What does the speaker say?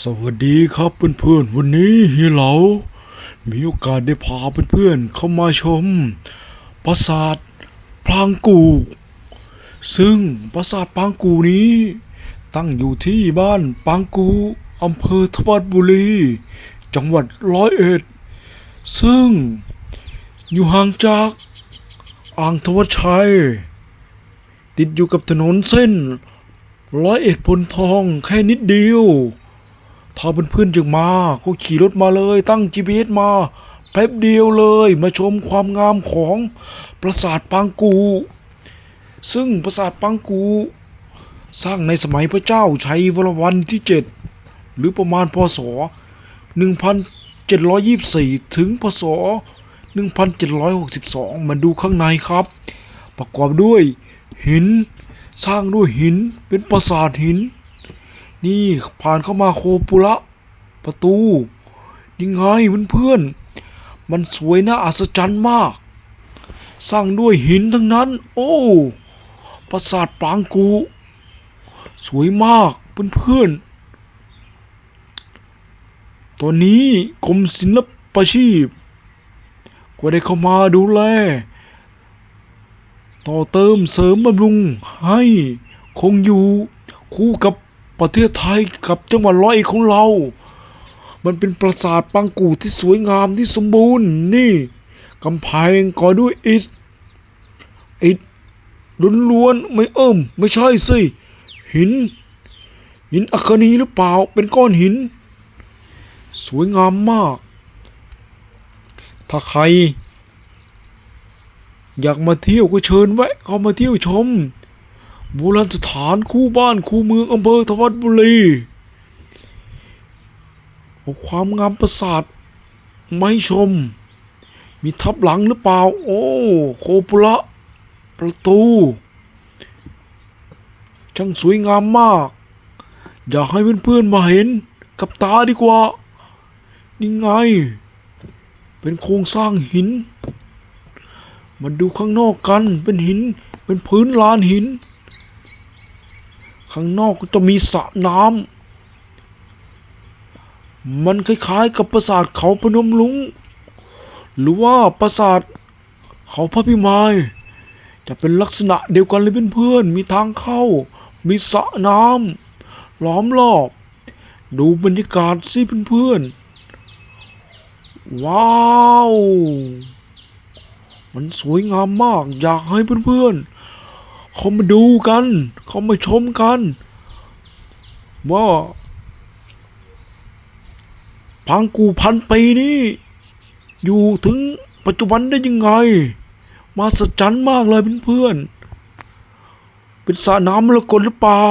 สวัสดีครับเพื่อนๆ วันนี้เฮียเหลา มีโอกาสได้พาเพื่อนๆเข้ามาชม ปราสาทพลางกู ซึ่งปราสาทปางกูนี้ ตั้งอยู่ที่บ้านปางกูอำเภอทวัดบุรี จังหวัดร้อยเอ็ด ซึ่งอยู่ห่างจากอ่างทวัดชัย ติดอยู่กับถนนเส้นร้อยเอ็ดพลทองแค่นิดเดียว ถ้าเพื่อนๆจึงมาก็ขี่รถมาเลย ตั้ง GPS มาแป๊บเดียวเลย มาชมความงามของปราสาทปางกู ซึ่งปราสาทปางกู สร้างในสมัยพระเจ้าชัยวรวันที่ 7 หรือประมาณพศ 1724 ถึงพศ 1762 มาดูข้างในครับ ประกอบด้วยหิน สร้างด้วยหินเป็นปราสาทหิน นี่ผ่านเข้ามาโคปุระประตู ยังไงเพื่อนๆมันสวยน่าอัศจรรย์มาก สร้างด้วยหินทั้งนั้น โอ้ปราสาทปางกู สวยมากเพื่อนๆตอนนี้กรมศิลปาชีพ ก็ได้เข้ามาดูแล ต่อเติมเสริมบำรุงให้คงอยู่คู่กับ ประเทศไทยกับจังหวัดร้อยเอ็ดของเรา มันเป็นปราสาทปางกูที่สวยงามที่สมบูรณ์นี่กำแพงก่อด้วยอิฐอิฐล้วนๆไม่เอิ่มไม่ใช่สิหิน หินอัคนีหรือเปล่าเป็นก้อนหิน สวยงามมาก ถ้าใคร อยากมาเที่ยวก็เชิญแวะเข้ามาเที่ยวชม โบราณสถานคู่บ้านคู่เมืองอำเภอทวัดบุรีเอาความงามประสาทไม่ชม มีทับหลังหรือเปล่า โอ้โคปุระประตู ช่างสวยงามมาก อยากให้เพื่อนๆมาเห็นกับตาดีกว่า นี่ไง เป็นโครงสร้างหิน มาดูข้างนอกกันเป็นหิน เป็นพื้นลานหิน ข้างนอกก็จะมีสระน้ำมันคล้ายๆกับปราสาทเขาพนมลุง หรือว่าปราสาทเขาพระพิมายจะเป็นลักษณะเดียวกันเลยเพื่อนๆ มีทางเข้า มีสระน้ำล้อมรอบ ดูบรรยากาศสิเพื่อนๆ ว้าว มันสวยงามมากอยากให้เพื่อนๆ เขามาดูกัน เขามาชมกัน ว่าพังกูพันปีนี้อยู่ถึงปัจจุบันได้ยังไง มาสจรรย์มากเลยเพื่อนๆเป็นสระน้ำมรกตหรือเปล่า